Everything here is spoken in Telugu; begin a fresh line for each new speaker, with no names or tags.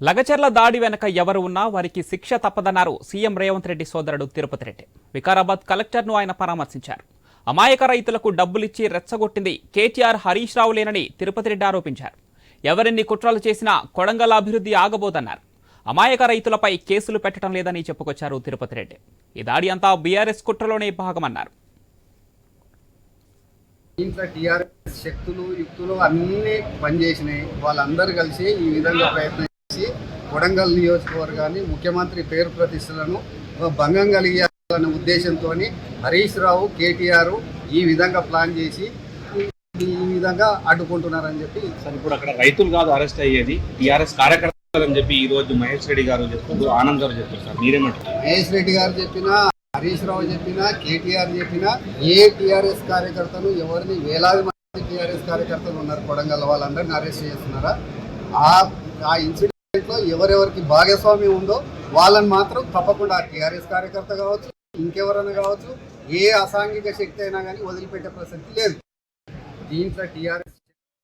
లగచర్ల దాడి వెనక ఎవరు ఉన్నా వారికి శిక్ష తప్పదన్నారు సీఎం రేవంత్ రెడ్డి సోదరుడు తిరుపతి రెడ్డి. వికారాబాద్ కలెక్టర్ను ఆయన పరామర్శించారు. అమాయక రైతులకు డబ్బులిచ్చి రెచ్చగొట్టింది కేటీఆర్ హరీష్ రావులేనని తిరుపతి రెడ్డి ఆరోపించారు. ఎవరెన్ని కుట్రలు చేసినా కొడంగల్ అభివృద్ధి ఆగబోదన్నారు. అమాయక రైతులపై కేసులు పెట్టడం లేదని చెప్పుకొచ్చారు తిరుపతి రెడ్డి. ఈ దాడి అంతా బీఆర్ఎస్ కుట్రలోనే భాగమన్నారు.
దీంట్లో టీఆర్ఎస్ శక్తులు యుక్తులు అన్నీ పనిచేసినాయి. వాళ్ళందరూ కలిసి ఈ విధంగా ప్రయత్నం కొడంగల్ నియోజకవర్గాన్ని ముఖ్యమంత్రి పేరు ప్రతిష్టలను భంగం కలిగాలనే ఉద్దేశంతో హరీష్ రావు కేటీఆర్ ఈ విధంగా ప్లాన్ చేసి ఈ- విధంగా అడ్డుకుంటున్నారని చెప్పి
సార్ ఇప్పుడు అక్కడ రైతులు కాదు అరెస్ట్ అయ్యేది. టీఆర్ఎస్ కార్యకర్తలు అని చెప్పి ఈ రోజు మహేష్ రెడ్డి గారు చెప్తారు ఆనంద్ గారు చెప్తారు సార్ మీరేమంటారు?
మహేష్ రెడ్డి గారు చెప్పినా హరీష్ రావు చెప్పినా కేటీఆర్ చెప్పినా ఏ టీఆర్ఎస్ కార్యకర్తలు ఎవరిని వేలాది మంది టీఆర్ఎస్ కార్యకర్తలు ఉన్నారు కొడంగల్ వాళ్ళందరినీ అరెస్ట్ చేస్తున్నారా? ఆ ఇన్సిడెంట్ ఎవరెవరికి భాగస్వామ్యం ఉందో వాళ్ళని మాత్రం తప్పకుండా టీఆర్ఎస్ కార్యకర్త కావచ్చు ఇంకెవరైనా కావచ్చు ఏ అసాంఘిక శక్తి అయినా కానీ వదిలిపెట్టే ప్రసక్తి లేదు. దీంట్లో టీఆర్ఎస్